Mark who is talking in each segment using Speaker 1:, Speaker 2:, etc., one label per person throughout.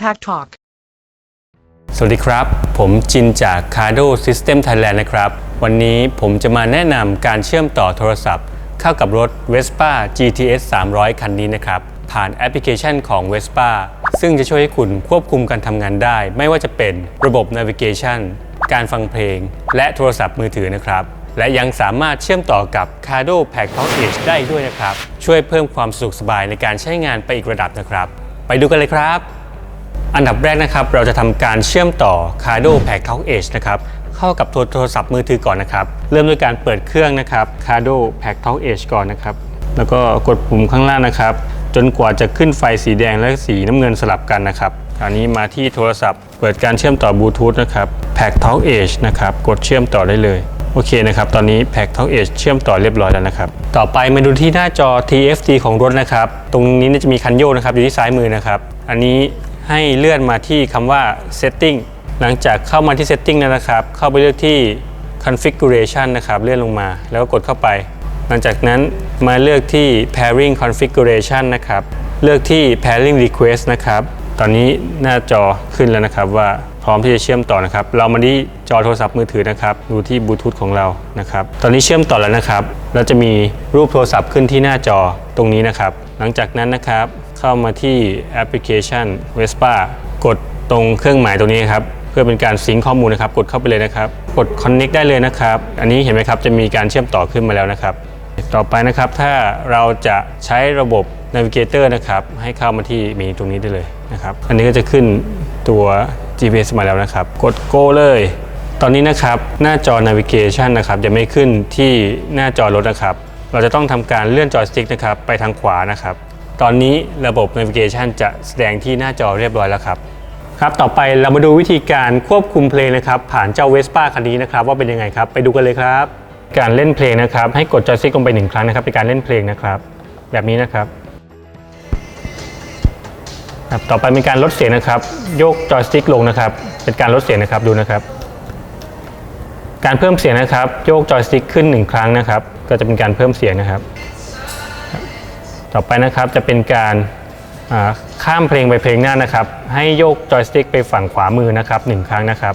Speaker 1: Pack Talk.
Speaker 2: สวัสดีครับ ผมจินจาก Cardo System Thailand นะครับ วันนี้ผมจะมาแนะนำการเชื่อมต่อโทรศัพท์ เข้ากับรถ Vespa GTS 300 คันนี้นะครับ ผ่านแอปพลิเคชันของ Vespa ซึ่งจะช่วยให้คุณควบคุมการทำงานได้ ไม่ว่าจะเป็นระบบ Navigation การฟังเพลง และโทรศัพท์มือถือนะครับ และยังสามารถเชื่อมต่อกับ Cardo Pack Talk Edge ได้ด้วยนะครับ ช่วยเพิ่มความสะดวกสบายในการใช้งานไปอีกระดับนะครับ ไปดูกันเลยครับ อันดับแรกนะครับเราจะทำการเชื่อมต่อ Cardo Pack Talk Edge นะครับเข้ากับโทรศัพท์มือถือก่อนนะครับ เริ่มด้วยการเปิดเครื่องนะครับ Cardo Pack Talk Edge ก่อนนะครับ แล้วก็กดปุ่มข้างล่างนะครับ จนกว่าจะขึ้นไฟสีแดงและสีน้ำเงินสลับกันนะครับคราวนี้มาที่โทรศัพท์ เปิดการเชื่อมต่อบลูทูธนะครับ Pack Talk Edge นะครับกดเชื่อมต่อได้เลยโอเคนะครับ ตอนนี้ Pack Talk Edge เชื่อมต่อเรียบร้อยแล้วนะครับ ต่อไปมาดูที่หน้าจอ TFT ของรถนะครับ ตรงนี้จะมีคันโยกนะครับ อยู่ที่ซ้ายมือนะครับ อันนี้ ให้เลื่อนมาที่คำว่า setting หลังจากเข้ามาที่ setting แล้วนะครับ เข้าไปเลือกที่ configuration นะครับเลื่อนลงมาแล้วก็กดเข้าไป หลังจากนั้นมาเลือกที่ pairing configuration นะครับ เลือกที่ pairing request นะครับ ตอนนี้หน้าจอขึ้นแล้วนะครับว่าพร้อมที่จะเชื่อมต่อนะครับ เรามาที่จอโทรศัพท์มือถือนะครับ ดูที่บลูทูธของเรานะครับ ตอนนี้เชื่อมต่อแล้วนะครับ เราจะมีรูปโทรศัพท์ขึ้นที่หน้าจอตรงนี้นะครับ หลังจากนั้นนะครับเข้ามาที่แอปพลิเคชัน Vespa กดตรงเครื่องหมายตรงนี้ครับเพื่อเป็นการซิงข้อมูลนะครับ กดเข้าไปเลยนะครับ กด Connect ได้เลยนะครับ อันนี้เห็นไหมครับจะมีการเชื่อมต่อขึ้นมาแล้วนะครับ ต่อไปนะครับถ้าเราจะใช้ระบบ Navigator นะครับ ให้เข้ามาที่เมนูตรงนี้ได้เลยนะครับ อันนี้ก็จะขึ้นตัว GPS มาแล้วนะครับ กด Go เลย ตอนนี้นะครับหน้าจอ Navigation นะครับจะไม่ขึ้นที่หน้าจอรถนะครับ เราจะต้องทำการเลื่อนจอยสติ๊กนะครับไปทางขวานะครับ ตอนนี้ระบบ Navigation จะแสดงที่หน้าจอเรียบร้อยแล้วครับครับ ต่อไปเรามาดูวิธีการควบคุมเพลงนะครับ ผ่านเจ้า Vespa คันนี้นะครับ ว่าเป็นยังไงครับ ไปดูกันเลยครับ การเล่นเพลงนะครับ ให้กดจอยสติ๊กลงไปหนึ่งครั้งนะครับเป็นการเล่นเพลงนะครับ แบบนี้นะครับครับต่อไปเป็นการลดเสียงนะครับโยกจอยสติ๊กลงนะครับ เป็นการลดเสียงนะครับดูนะครับ การเพิ่มเสียงนะครับ โยกจอยสติ๊กขึ้นหนึ่งครั้งนะครับ ก็จะเป็นการเพิ่มเสียงนะครับ ต่อไปนะครับจะเป็นการข้ามเพลงไปเพลงหน้านะครับ ให้โยกจอยสติ๊กไปฝั่งขวามือนะครับหนึ่งครั้งนะครับ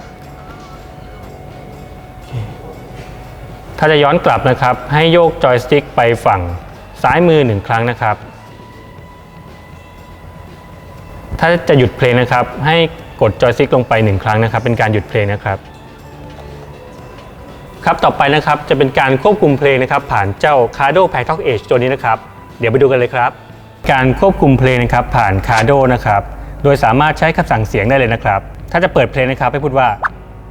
Speaker 2: ถ้าจะย้อนกลับนะครับ ให้โยกจอยสติ๊กไปฝั่งซ้ายมือหนึ่งครั้งนะครับ ถ้าจะหยุดเพลงนะครับ ให้กดจอยสติ๊กลงไปหนึ่งครั้งนะครับ เป็นการหยุดเพลงนะครับ ครับต่อไปนะครับจะเป็นการควบคุมเพลงนะครับผ่านเจ้า Cardo p a c Talk Edge ตัวนี้นะครับ เดี๋ยวไปดูกันเลยครับ การควบคุมเพลงนะครับผ่าน Cardo นะครับโดยสามารถใช้คำสั่งเสียงได้เลยนะครับ ถ้าจะเปิดเพลงนะครับให้พูดว่า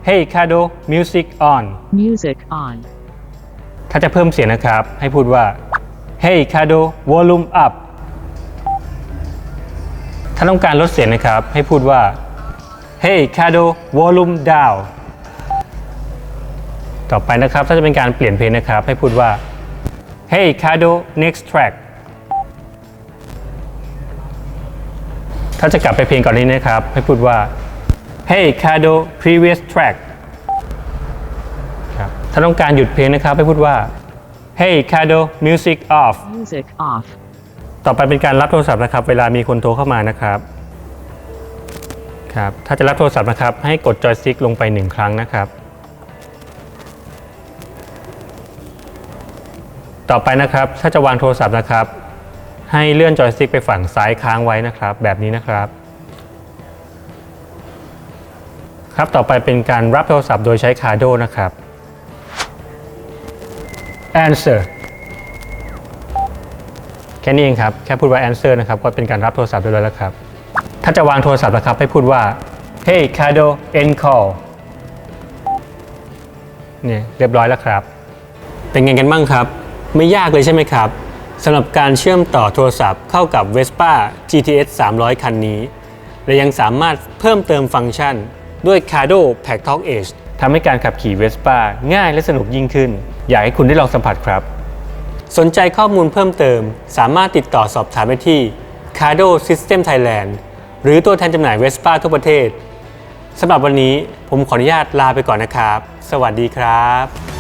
Speaker 2: Hey Cardo Music on
Speaker 1: Music on.
Speaker 2: ถ้าจะเพิ่มเสียงนะครับ ให้พูดว่า Hey Cardo Volume up ถ้าต้องการลดเสียงนะครับ ให้พูดว่า Hey Cardo Volume down ต่อไปนะครับ ถ้าจะเป็นการเปลี่ยนเพลงนะครับ ให้พูดว่า Hey Cardo next track ถ้าจะกลับไปเพลงก่อนนี้นะครับ ให้พูดว่า Hey Cardo previous track ครับถ้าต้องการหยุดเพลงนะครับ ให้พูดว่า Hey Cardo music off
Speaker 1: Music off.
Speaker 2: ต่อไปเป็นการรับโทรศัพท์นะครับ เวลามีคนโทรเข้ามานะครับครับถ้าจะรับโทรศัพท์นะครับ ให้กดจอยสติ๊กลงไปหนึ่งครั้งนะครับ ต่อไปนะครับ ถ้าจะวางโทรศัพท์นะครับ ให้เลื่อนจอยสติ๊กไปฝั่งซ้ายค้างไว้นะครับ แบบนี้นะครับ ครับต่อไปเป็นการรับโทรศัพท์โดยใช้คาร์โดนะครับ answer แค่นี้เองครับ แค่พูดว่า answer นะครับ ก็เป็นการรับโทรศัพท์เรียบร้อยแล้วครับ ถ้าจะวางโทรศัพท์นะครับ ให้พูดว่า hey Kado end call เนี่ยเรียบร้อยแล้วครับ เป็นไงกันบ้างครับ ไม่ยากเลยใช่ไหมครับสำหรับการเชื่อมต่อโทรศัพท์เข้ากับ Vespa GTS 300 คันนี้ และยังสามารถเพิ่มเติมฟังก์ชัน ด้วย Cardo Pack Talk Edge ทำให้การขับขี่ Vespa ง่ายและสนุกยิ่งขึ้น อยากให้คุณได้ลองสัมผัสครับ สนใจข้อมูลเพิ่มเติม สามารถติดต่อสอบถามได้ที่ Cardo System Thailand หรือตัวแทนจำหน่าย Vespa ทั่วประเทศสำหรับวันนี้ผมขออนุญาตลาไปก่อนนะครับ สวัสดีครับ